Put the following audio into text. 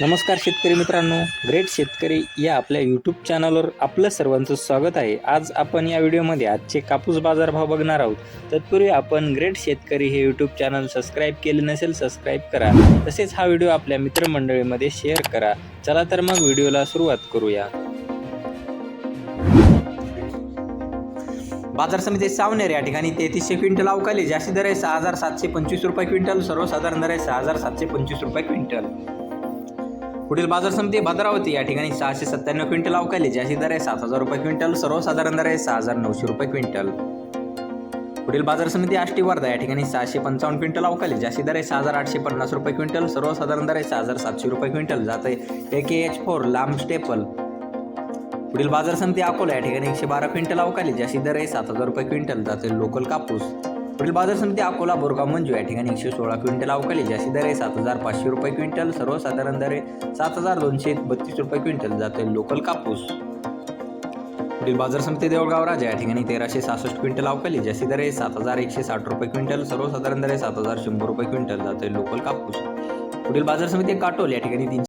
नमस्कार शेतकरी मित्रांनो ग्रेट शेतकरी या आपल्या यूट्यूब चॅनलवर आपलं सर्वांचं स्वागत आहे. आज आपण या व्हिडिओमध्ये आजचे कापूस बाजारभाव बघणार आहोत. तत्पूर्वी आपण ग्रेट शेतकरी हे यूट्यूब चॅनल सबस्क्राईब केले नसेल सबस्क्राईब करा. तसेच हा व्हिडिओ आपल्या मित्रमंडळीमध्ये शेअर करा. चला तर मग व्हिडिओला सुरुवात करूया. बाजार समिती सावनेर या ठिकाणी तेहतीसशे क्विंटल अवकाली. जास्ती दर आहे सहा हजार सातशे पंचवीस रुपये क्विंटल सर्वसाधारण दर आहे सहा हजार सातशे पंचवीस रुपये क्विंटल. पुढील बाजार समिती भद्रावती या ठिकाणी सहाशे सत्त्याण्णव क्विंटल अवकाली ज्याची दर आहे सात हजार रुपये क्विंटल सर्वसाधारण दर आहे सहा हजार नऊशे रुपये क्विंटल. पुढील बाजार समिती आष्टी वर्धा या ठिकाणी सहाशे पंचावन्न क्विंटल अवकाली ज्याची दर आहे सहा हजार आठशे पन्नास रुपये क्विंटल सर्वसाधारण दर आहे सहा हजार सातशे रुपये क्विंटल जात आहे ए के एच फोर लांब स्टेपल पुढील बाजार समिती अकोला या ठिकाणी एकशे बारा क्विंटल अवकाली ज्याची दर आहे सात हजार रुपये क्विंटल जाते लोकल कापूस. पुढील बाजार समिती अकोला बोरगाव मंजू या ठिकाणी एकशे सोळा क्विंटल अवकाली जास्ती दर आहे सात हजार पाचशे रुपये क्विंटल. सर्वसाधारण दर आहे सात हजार दोनशे बत्तीस रुपये क्विंटल. जाते लोकल कापूस. पुढील बाजार समिती देवळगाव राजा या ठिकाणी तेराशे सहासष्ट क्विंटल अवकाली जास्ती दर आहे सात हजार एकशे साठ रुपये क्विंटल. सर्वसाधारण दर आहे सात हजार शंभर रुपये क्विंटल. जाते लोकल कापूस. पुढील बाजार समिती काटोल या ठिकाणी तीनशे